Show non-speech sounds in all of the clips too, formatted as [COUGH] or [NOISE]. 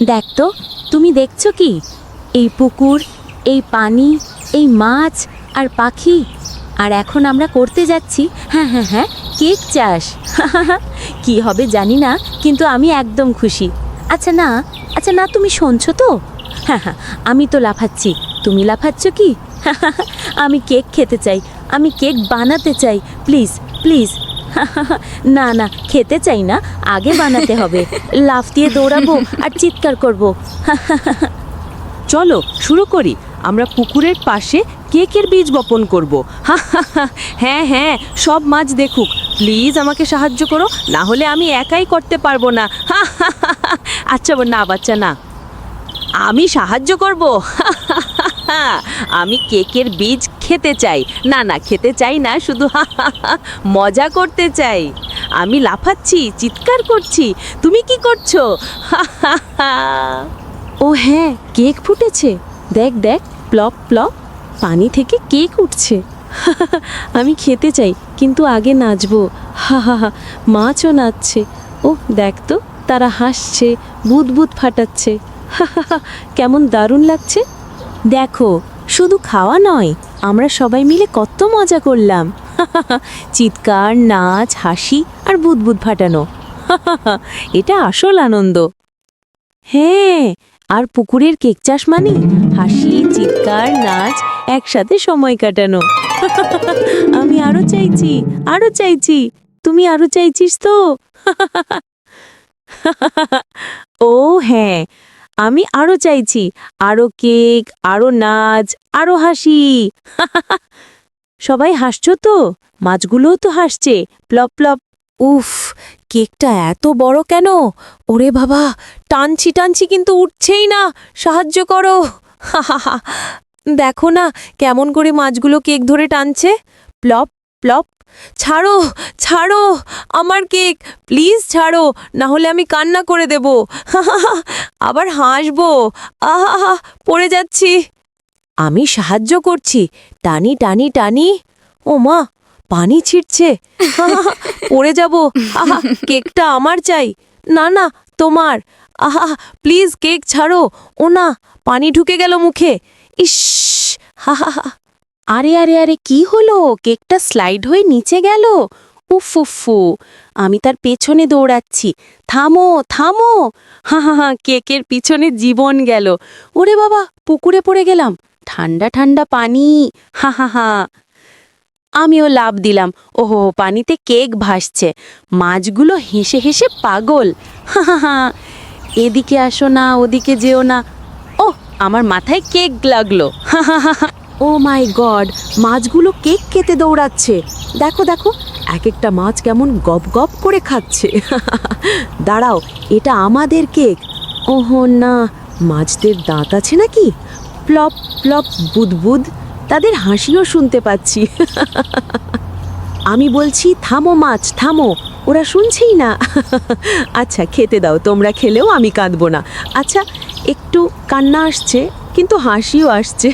দেখ তো, তুমি দেখছ কি? এই পুকুর, এই পানি, এই মাছ আর পাখি। আর এখন আমরা করতে যাচ্ছি হ্যাঁ হ্যাঁ হ্যাঁ কেক চাষ। [LAUGHS] কি হবে জানি না, কিন্তু আমি একদম খুশি। আচ্ছা না আচ্ছা না, তুমি শুনছো তো? হ্যাঁ হ্যাঁ আমি তো লাফাচ্ছি। তুমি লাফাচ্ছ কি? [LAUGHS] আমি কেক খেতে চাই, আমি কেক বানাতে চাই। প্লিজ প্লিজ [LAUGHS] না না, খেতে চাই না, আগে বানাতে হবে। লাফ দিয়ে দৌড়াবো আর চিৎকার করব। [LAUGHS] চলো, শুরু করি। আমরা পুকুরের পাশে কেকের বীজ বপন করব। [LAUGHS] হ্যাঁ হ্যাঁ সব মাছ দেখুক। প্লিজ আমাকে সাহায্য করো, না হলে আমি একাই করতে পারব না। আচ্ছা না, বাচ্চা, না। আমি সাহায্য করব। আমি কেকের বীজ খেতে চাই। না না, খেতে চাই না, শুধু মজা করতে চাই। আমি লাফাচ্ছি, চিৎকার করছি, তুমি কি করছ? ও হ্যাঁ কেক ফুটেছে। দেখ দেখ, প্লপ প্লপ, পানি থেকে কেক উঠছে। আমি খেতে চাই, কিন্তু আগে নাচবো। হা হা হা, মাছও নাচছে। ও, দেখ তো, তারা হাসছে বুদবুদ ফাটাচ্ছে। কেমন দারুণ লাগছে। দেখো, শুধু খাওয়া নয় আমরা সবাই মিলে কত মজা করলাম। [LAUGHS] চিৎকার, নাচ, হাসি আর বুদবুদ ফাটানো। [LAUGHS] এটা আসল আনন্দ। হ্যাঁ আর পুকুরের কেক চাষ মানে? হাসি, চিৎকার, নাচ একসাথে সময় কাটানো। [LAUGHS] আমি আরও চাইছি আরও চাইছি। তুমি আরও চাইছিস তো? ও হ্যাঁ আমি আরও চাইছি। আরও কেক, আরও নাচ, আরও হাসি। [LAUGHS] সবাই হাসছো তো? মাছগুলোও তো হাসছে। প্লপ প্লপ। উফ, কেকটা এত বড় কেন? ওরে বাবা, টানছি টানছি কিন্তু উঠছেই না। সাহায্য করো। [LAUGHS] দেখো না, কেমন করে মাছগুলো কেক ধরে টানছে। প্লপ প্লপ। ছাড়ো ছাড়ো, আমার কেক, প্লিজ ছাড়ো না হলে আমি কান্না করে দেব। [LAUGHS] আবার হাসবো। আহা পড়ে যাচ্ছি। আমি সাহায্য করছি। টানি টানি টানি। ও মা, পানি ছিটছে। পড়ে যাব। আহা, কেকটা আমার চাই। না না, তোমার। আহা প্লিজ কেক ছাড়ো। ও না, পানি ঢুকে গেল মুখে। ইস হা হা হা আরে আরে আরে, কি হলো? কেকটা স্লাইড হয়ে নিচে গেল। উফ, উফু আমি তার পেছনে দৌড়াচ্ছি। থামো থামো। হা হা হা, কেকের পিছনে জীবন গেল। ওরে বাবা, পুকুরে পড়ে গেলাম। ঠান্ডা ঠান্ডা পানি। হা হা হা। আমিও লাভ দিলাম। ওহো, পানিতে কেক ভাসছে। মাছগুলো হেসে হেসে পাগল। হা হা হা। এদিকে আসো না, ওদিকে যেও না। ও আমার মাথায় কেক লাগল। হা হা হা। ও মাই গড মাছগুলো কেক কেটে দৌড়াচ্ছে। দেখো দেখো এক একটা মাছ কেমন গপ গপ করে খাচ্ছে। [LAUGHS] দাঁড়াও, এটা আমাদের কেক। ওহো না, মাছদের দাঁত আছে নাকি? প্লপ প্লপ বুদবুদ তাদের হাসিও শুনতে পাচ্ছি। [LAUGHS] আমি বলছি, থামো মাছ, থামো, ওরা শুনছেই না। [LAUGHS] আচ্ছা খেতে দাও, তোমরা খেলেও আমি কাঁদবো না। আচ্ছা একটু কান্না আসছে কিন্তু হাসিও আসছে।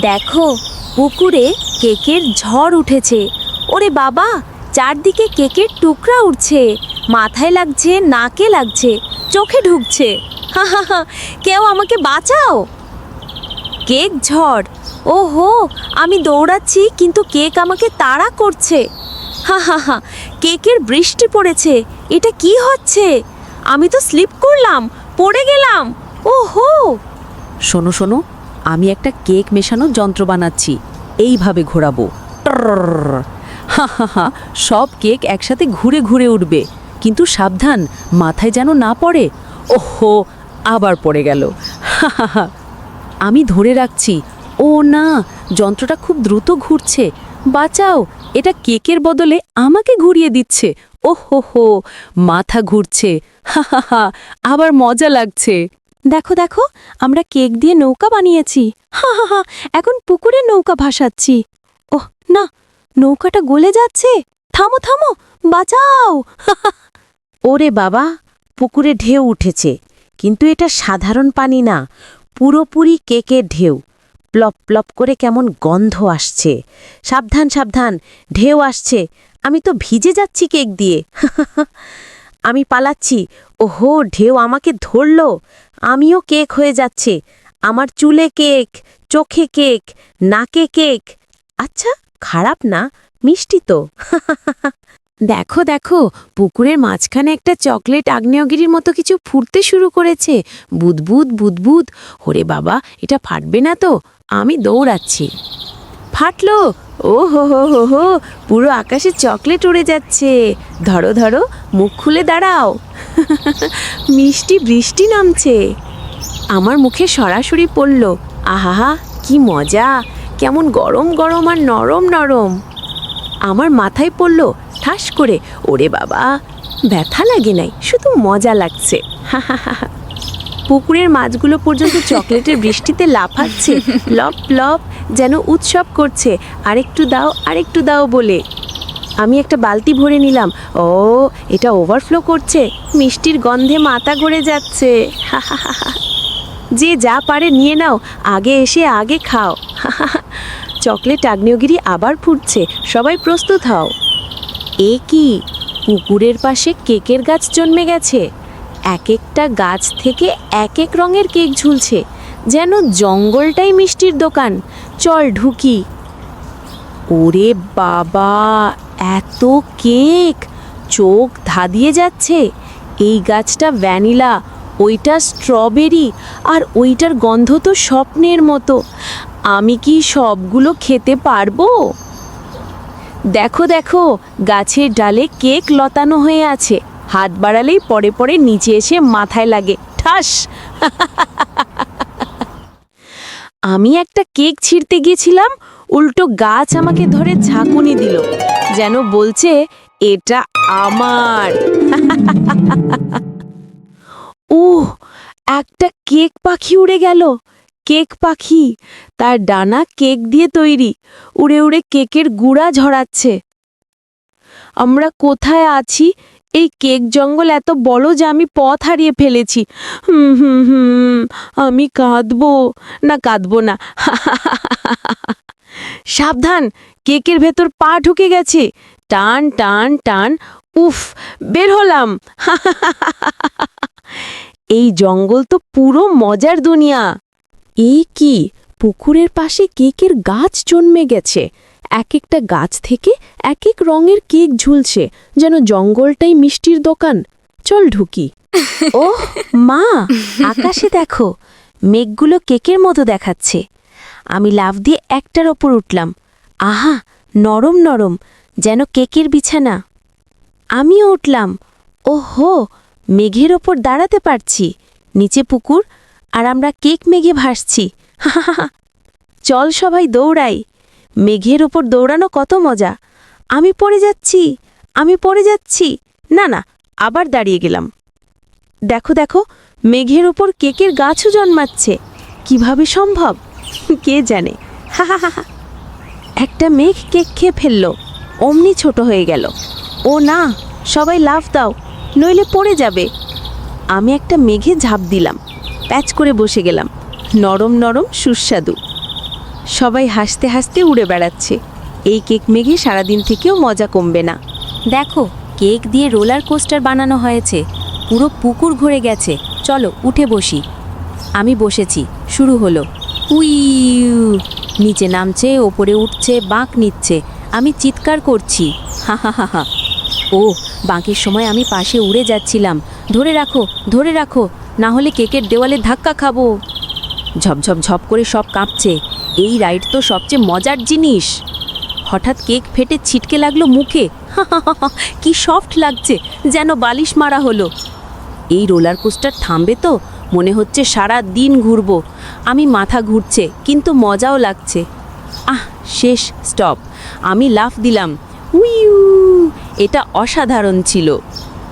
দেখো, পুকুরে কেকের ঝড় উঠেছে। ওরে বাবা, চারদিকে কেকের টুকরা উঠছে মাথায় লাগছে, নাকে লাগছে, চোখে ঢুকছে। হা হা হা, কেউ আমাকে বাঁচাও। কেক ঝড়। ও হো আমি দৌড়াচ্ছি, কিন্তু কেক আমাকে তাড়া করছে। হা হা হা, কেকের বৃষ্টি পড়েছে। এটা কি হচ্ছে? আমি তো স্লিপ করলাম, পড়ে গেলাম। ওহো! শোনো শোনো, আমি একটা কেক মেশানোর যন্ত্র বানাচ্ছি। এইভাবে ঘোরাবো। হা হা হা, সব কেক একসাথে ঘুরে ঘুরে উঠবে। কিন্তু সাবধান, মাথায় যেন না পড়ে। ওহো, আবার পড়ে গেল। আমি ধরে রাখছি। ও না, যন্ত্রটা খুব দ্রুত ঘুরছে। বাঁচাও, এটা কেকের বদলে আমাকে ঘুরিয়ে দিচ্ছে। ও হো হো মাথা ঘুরছে। হা হা হা, আবার মজা লাগছে। দেখো দেখো, আমরা কেক দিয়ে নৌকা বানিয়েছি। হা হা হা, এখন পুকুরে নৌকা ভাসাচ্ছি। ওহ, না, নৌকাটা গলে যাচ্ছে। থামো থামো, বাঁচাও। ওরে বাবা, পুকুরে ঢেউ উঠেছে, কিন্তু এটা সাধারণ পানি না, পুরোপুরি কেকের ঢেউ। প্লপ প্লপ করে কেমন গন্ধ আসছে। সাবধান সাবধান, ঢেউ আসছে। আমি তো ভিজে যাচ্ছি কেক দিয়ে। আমি পালাচ্ছি। ওহো, ঢেউ আমাকে ধরলো। আমিও কেক হয়ে যাচ্ছে। আমার চুলে কেক, চোখে কেক, নাকে কেক। আচ্ছা খারাপ না, মিষ্টি তো। [LAUGHS] দেখো দেখো, পুকুরের মাঝখানে একটা চকলেট আগ্নেয়গিরির মতো কিছু ফুটতে শুরু করেছে। বুদবুদ বুদবুদ। হরে বাবা, এটা ফাটবে না তো? আমি দৌড়াচ্ছি। ফাটলো। ও হো হো হো হো, পুরো আকাশে চকলেট উড়ে যাচ্ছে। ধরো ধরো, মুখ খুলে দাঁড়াও। [LAUGHS] মিষ্টি বৃষ্টি নামছে। আমার মুখে সরাসরি পড়ল, আহাহা, কি মজা, কেমন গরম গরম আর নরম নরম। আমার মাথায় পড়ল, ঠাস করে, ওরে বাবা, ব্যথা লাগে নাই, শুধু মজা লাগছে। [LAUGHS] পুকুরের মাছগুলো পর্যন্ত চকলেটের বৃষ্টিতে লাফাচ্ছে, লপ লপ যেন উৎসব করছে। আরেকটু দাও আরেকটু দাও বলে। আমি একটা বালতি ভরে নিলাম। ও, এটা ওভারফ্লো করছে। মিষ্টির গন্ধে মাথা ঘুরে যাচ্ছে। যে যা পারে নিয়ে নাও, আগে এসে আগে খাও। চকলেট আগ্নেয়গিরি আবার ফুটছে। সবাই প্রস্তুত হও। এ কি? পুকুরের পাশে কেকের গাছ জন্মে গেছে। এক একটা গাছ থেকে এক এক রঙের কেক ঝুলছে। যেন জঙ্গলটাই মিষ্টির দোকান। চল ঢুকি। ওরে বাবা, এত কেক। চোখ ধাঁধিয়ে যাচ্ছে। এই গাছটা ভ্যানিলা, ওইটা স্ট্রবেরি, আর ওইটার গন্ধ তো স্বপ্নের মতো। আমি কি সবগুলো খেতে পারব? দেখো দেখো, গাছের ডালে কেক লতানো হয়ে আছে। হাত বাড়ালেই পরে পরে নিচে এসে মাথায় লাগে। ঠাস! [LAUGHS] আমি একটা কেক ছিঁড়তে গিয়েছিলাম, উল্টো গাছ আমাকে ধরে ঝাঁকুনি দিল, যেন বলছে, এটা আমার। [LAUGHS] ও একটা কেক পাখি উড়ে গেল, কেক পাখি, তার ডানা কেক দিয়ে তৈরি, উড়ে উড়ে কেকের গুড়া ঝরাচ্ছে। আমরা কোথায় আছি এই কেক জঙ্গল এত বড় যে আমি পথ হারিয়ে ফেলেছি। হুম হুম হুম, আমি কাঁদবো। না কাঁদবো না। [LAUGHS] সাবধান, কেকের ভেতর পা ঢুকে গেছে। টান টান টান, উফ, বের হলাম। [LAUGHS] এই জঙ্গল তো পুরো মজার দুনিয়া। এই কি, পুকুরের পাশে কেকের গাছ জন্মে গেছে? এক একটা গাছ থেকে এক এক রঙের কেক ঝুলছে যেন জঙ্গলটাই মিষ্টির দোকান। চল ঢুকি। [LAUGHS] ও মা আকাশে দেখো মেঘগুলো কেকের মতো দেখাচ্ছে। আমি লাফ দিয়ে একটার ওপর উঠলাম। আহা নরম নরম যেন কেকের বিছানা। আমিও উঠলাম। ওহো মেঘের ওপর দাঁড়াতে পারছি। নিচে পুকুর আর আমরা কেক মেঘে ভাসছি। [LAUGHS] চল সবাই দৌড়াই। মেঘের ওপর দৌড়ানো কত মজা। আমি পড়ে যাচ্ছি, আমি পড়ে যাচ্ছি। না না, আবার দাঁড়িয়ে গেলাম। দেখো দেখো, মেঘের ওপর কেকের গাছও জন্মাচ্ছে। কীভাবে সম্ভব? কে জানে? হা হা। একটা মেঘ কেক খেয়ে ফেলল। অমনি ছোট হয়ে গেল। ও না, সবাই লাফ দাও, নইলে পড়ে যাবে। আমি একটা মেঘে ঝাঁপ দিলাম। প্যাচ করে বসে গেলাম। নরম নরম, সুস্বাদু। সবাই হাসতে হাসতে উড়ে বেড়াচ্ছে। এই কেক মেঘে সারাদিন থেকেও মজা কমবে না। দেখো, কেক দিয়ে রোলার কোস্টার বানানো হয়েছে। পুরো পুকুর ঘুরে গেছে। চলো, উঠে বসি। আমি বসেছি। শুরু হলো। উইউ নিচে নামছে, ওপরে উঠছে, বাঁক নিচ্ছে। আমি চিৎকার করছি। হা হা হা হা। ও, বাঁকের সময় আমি পাশে উড়ে যাচ্ছিলাম। ধরে রাখো ধরে রাখো। না হলে কেকের দেওয়ালে ধাক্কা খাব। ঝপঝপ ঝপ করে সব কাঁপছে। এই রাইড তো সবচেয়ে মজার জিনিস। হঠাৎ কেক ফেটে ছিটকে লাগল মুখে। [LAUGHS] কি সফট লাগছে, যেন বালিশ মারা হলো। এই রোলার কোস্টার থামবে তো, মনে হচ্ছে সারা দিন ঘুরবো। আমি মাথা ঘুরছে, কিন্তু মজাও লাগছে। আহ, শেষ স্টপ আমি লাফ দিলাম। উইউ, এটা অসাধারণ ছিল।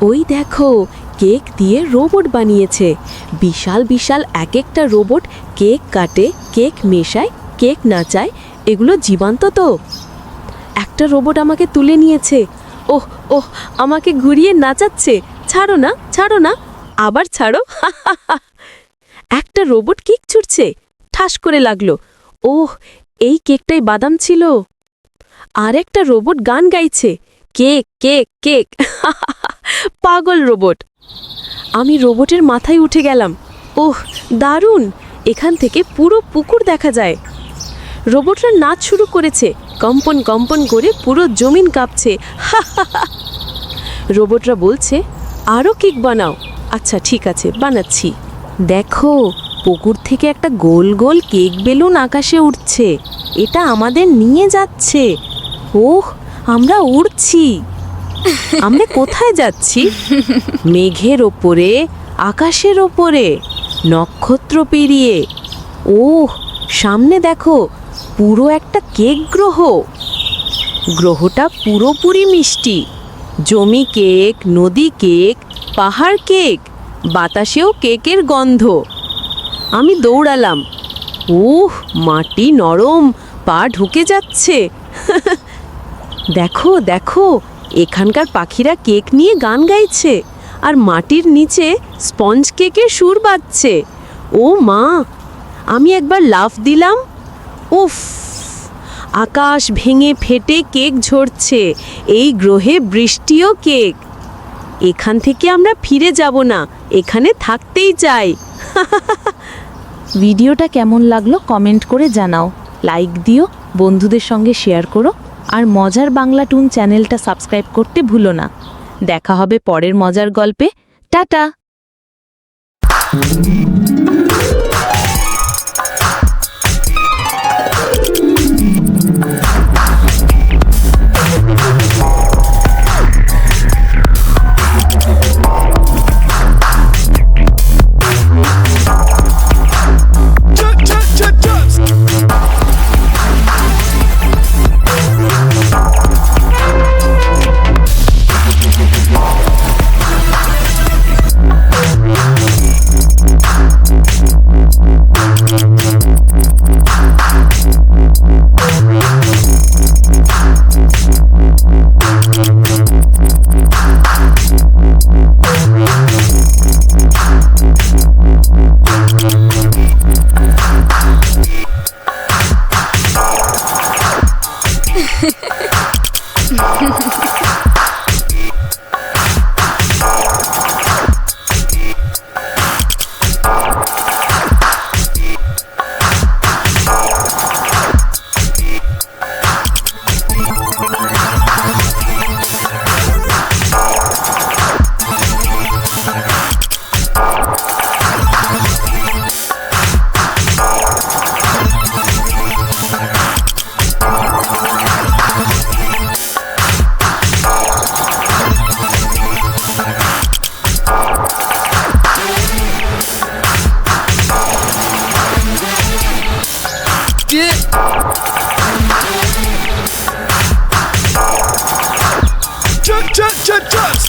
ওই দেখো, কেক দিয়ে রোবট বানিয়েছে। বিশাল বিশাল এক একটা রোবট কেক কাটে, কেক মেশায় কেক নাচায় এগুলো জীবন্ত তো। একটা রোবট আমাকে তুলে নিয়েছে। ওহ ওহ, আমাকে ঘুরিয়ে নাচাচ্ছে। ছাড়ো না ছাড়ো না। আবার ছাড়ো। [LAUGHS] একটা রোবট কেক ছুটছে ঠাস করে লাগল। ওহ, এই কেকটাই বাদাম ছিল। আর একটা রোবট গান গাইছে। Cake cake cake. [LAUGHS] পাগল রোবট। আমি রোবটের মাথায় উঠে গেলাম। ওহ, দারুণ! এখান থেকে পুরো পুকুর দেখা যায়। রোবটরা নাচ শুরু করেছে। কম্পন কম্পন করে পুরো জমিন কাঁপছে। রোবটরা বলছে আরও কেক বানাও। আচ্ছা ঠিক আছে, বানাচ্ছি। দেখো, পুকুর থেকে একটা গোল গোল কেক বেলুন আকাশে উঠছে এটা আমাদের নিয়ে যাচ্ছে। ওহ, আমরা উড়ছি। আমরা কোথায় যাচ্ছি? মেঘের ওপরে, আকাশের ওপরে, নক্ষত্র পেরিয়ে। ওহ, সামনে দেখো পুরো একটা কেক গ্রহ। গ্রহটা পুরোপুরি মিষ্টি। জমি কেক, নদী কেক, পাহাড় কেক, বাতাসেও কেকের গন্ধ। আমি দৌড়ালাম। উহ, মাটি নরম, পা ঢুকে যাচ্ছে। [LAUGHS] দেখো দেখো, এখানকার পাখিরা কেক নিয়ে গান গাইছে আর মাটির নিচে স্পঞ্জ কেকের সুর বাজছে। ও মা, আমি একবার লাফ দিলাম উফ, আকাশ ভেঙে ফেটে কেক ঝরছে, এই গ্রহে বৃষ্টিও কেক। এখান থেকে আমরা ফিরে যাব না, এখানে থাকতেই চাই। [LAUGHS] ভিডিওটা কেমন লাগল কমেন্ট করে জানাও, লাইক দিও, বন্ধুদের সঙ্গে শেয়ার করো, আর মজার বাংলা টুন চ্যানেলটা সাবস্ক্রাইব করতে ভুলো না। দেখা হবে পরের মজার গল্পে, টাটা!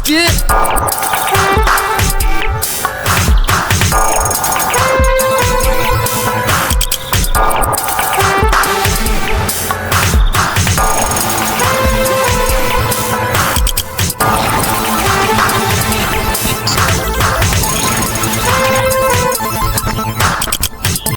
gift.